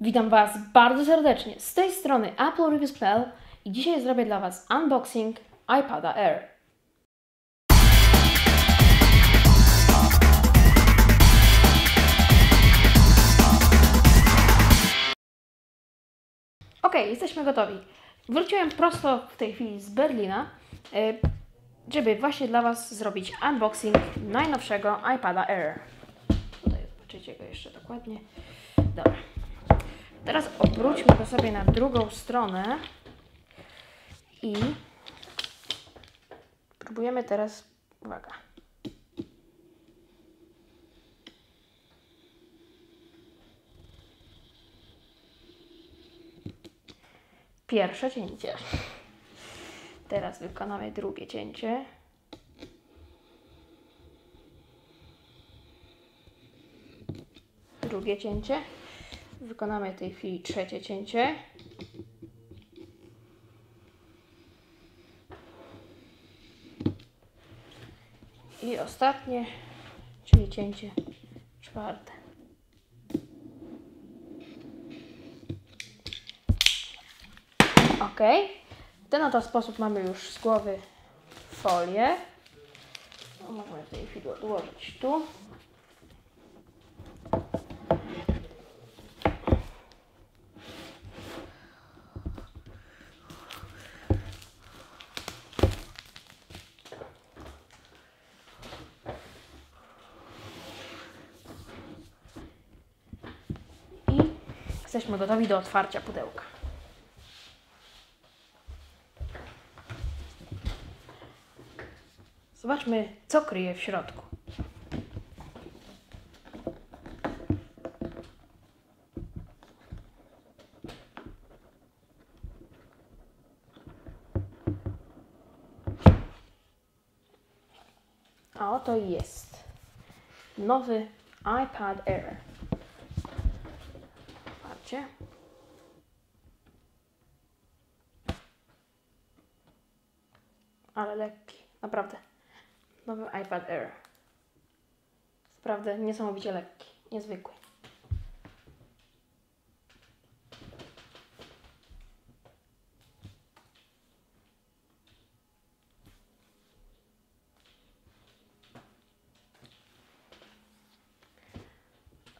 Witam Was bardzo serdecznie z tej strony Apple Reviews.pl i dzisiaj zrobię dla Was unboxing iPada Air. Ok, jesteśmy gotowi. Wróciłem prosto w tej chwili z Berlina, e, żeby właśnie dla Was zrobić unboxing najnowszego iPada Air. Tutaj zobaczycie go jeszcze dokładnie. Dobra. Teraz obróćmy go sobie na drugą stronę i próbujemy teraz, uwaga, pierwsze cięcie. Teraz wykonamy drugie cięcie. Drugie cięcie. Wykonamy w tej chwili trzecie cięcie. I ostatnie, czyli cięcie czwarte. Ok. W ten oto sposób mamy już z głowy folię. Możemy w tej chwili odłożyć tu. I jesteśmy gotowi do otwarcia pudełka. Zobaczmy, co kryje w środku. A oto jest nowy iPad Air. Otwarcie. Ale lekki, naprawdę. Nowy iPad Air. Naprawdę niesamowicie lekki, niezwykły.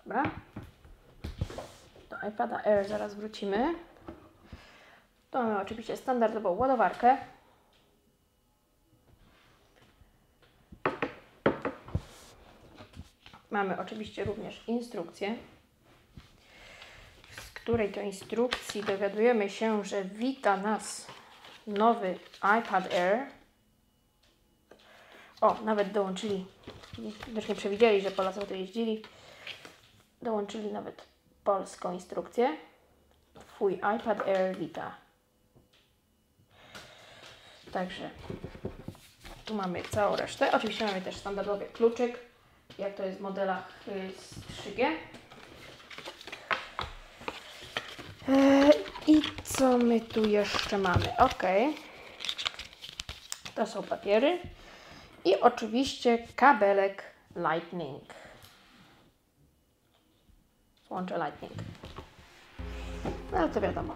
Dobra. IPada Air zaraz wrócimy. Tu mamy oczywiście standardową ładowarkę. Mamy oczywiście również instrukcję, z której to instrukcji dowiadujemy się, że wita nas nowy iPad Air. O, nawet dołączyli, też nie przewidzieli, że Polacy to jeździli, dołączyli nawet polską instrukcję. Twój iPad Air wita. Także tu mamy całą resztę. Oczywiście mamy też standardowy kluczyk jak to jest w modelach y, z 3G. E, I co my tu jeszcze mamy? Ok. To są papiery. I oczywiście kabelek Lightning. Łącze Lightning. No ale to wiadomo.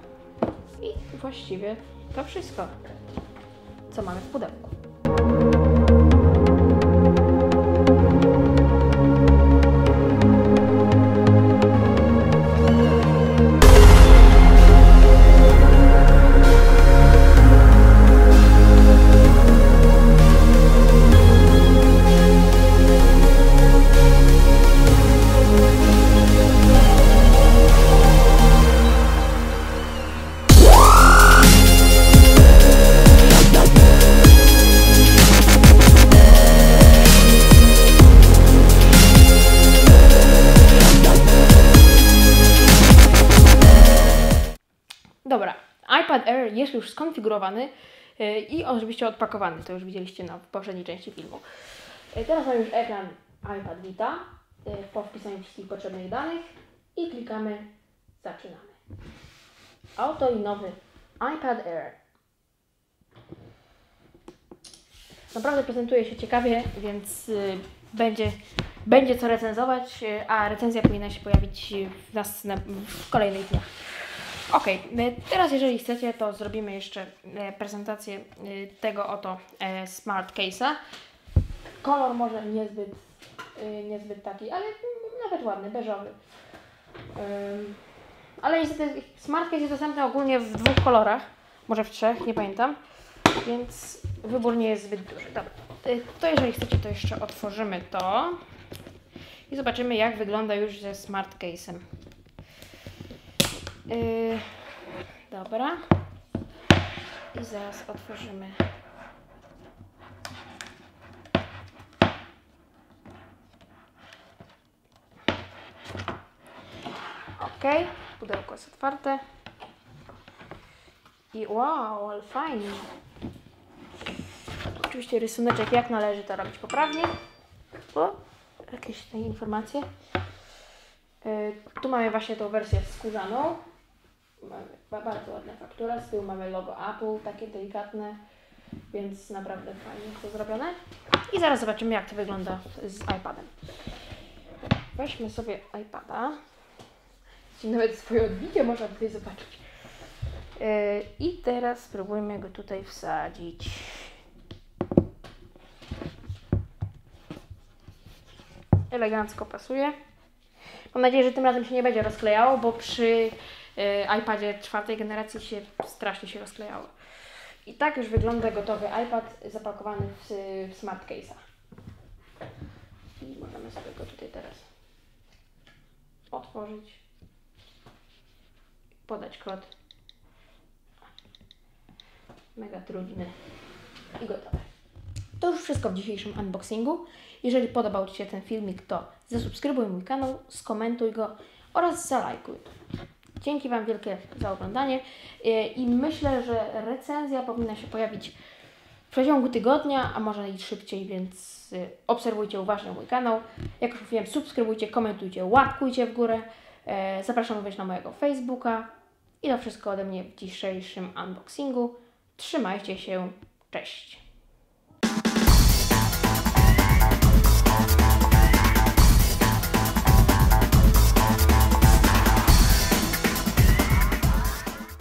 I właściwie to wszystko, co mamy w pudełku. Dobra, iPad Air jest już skonfigurowany yy, i oczywiście odpakowany. To już widzieliście na poprzedniej części filmu. Yy, teraz mamy już ekran iPad Vita yy, po wpisaniu wszystkich potrzebnych danych i klikamy Zaczynamy. Oto i nowy iPad Air. Naprawdę prezentuje się ciekawie, więc będzie będzie co recenzować, e, a recenzja powinna się pojawić w, nas, na, w kolejnych dniach. Ok, teraz jeżeli chcecie, to zrobimy jeszcze e, prezentację e, tego oto e, Smart Case'a. Kolor może niezbyt, niezbyt taki, ale nawet ładny, beżowy. Ale niestety Smart Case jest dostępny ogólnie w dwóch kolorach, może w trzech, nie pamiętam, więc wybór nie jest zbyt duży. Dobra, to jeżeli chcecie, to jeszcze otworzymy to i zobaczymy, jak wygląda już ze Smart Case'em. Yy, dobra. I zaraz otworzymy. Ok, pudełko jest otwarte. I wow, ale fajnie. Oczywiście rysuneczek jak należy to robić poprawnie. O, jakieś informacje. Yy, tu mamy właśnie tą wersję skórzaną. Mamy ba- bardzo ładna faktura. Z tyłu mamy logo Apple, takie delikatne, więc naprawdę fajnie to zrobione. I zaraz zobaczymy, jak to wygląda z iPadem. Weźmy sobie iPada. Nawet swoje odbicie można tutaj zobaczyć. Yy, I teraz spróbujmy go tutaj wsadzić. Elegancko pasuje. Mam nadzieję, że tym razem się nie będzie rozklejało, bo przy iPadzie czwartej generacji się strasznie się rozklejało. I tak już wygląda gotowy iPad zapakowany w, w smart case'a. I możemy sobie go tutaj teraz otworzyć podać kod. Mega trudny. I gotowe. To już wszystko w dzisiejszym unboxingu. Jeżeli podobał Ci się ten filmik, to zasubskrybuj mój kanał, skomentuj go oraz zalajkuj. Dzięki Wam wielkie za oglądanie Yy, i myślę, że recenzja powinna się pojawić w przeciągu tygodnia, a może i szybciej, więc yy, obserwujcie uważnie mój kanał. Jak już mówiłem, subskrybujcie, komentujcie, łapkujcie w górę. Yy, Zapraszam również na mojego Facebooka. I to wszystko ode mnie w dzisiejszym unboxingu. Trzymajcie się, cześć!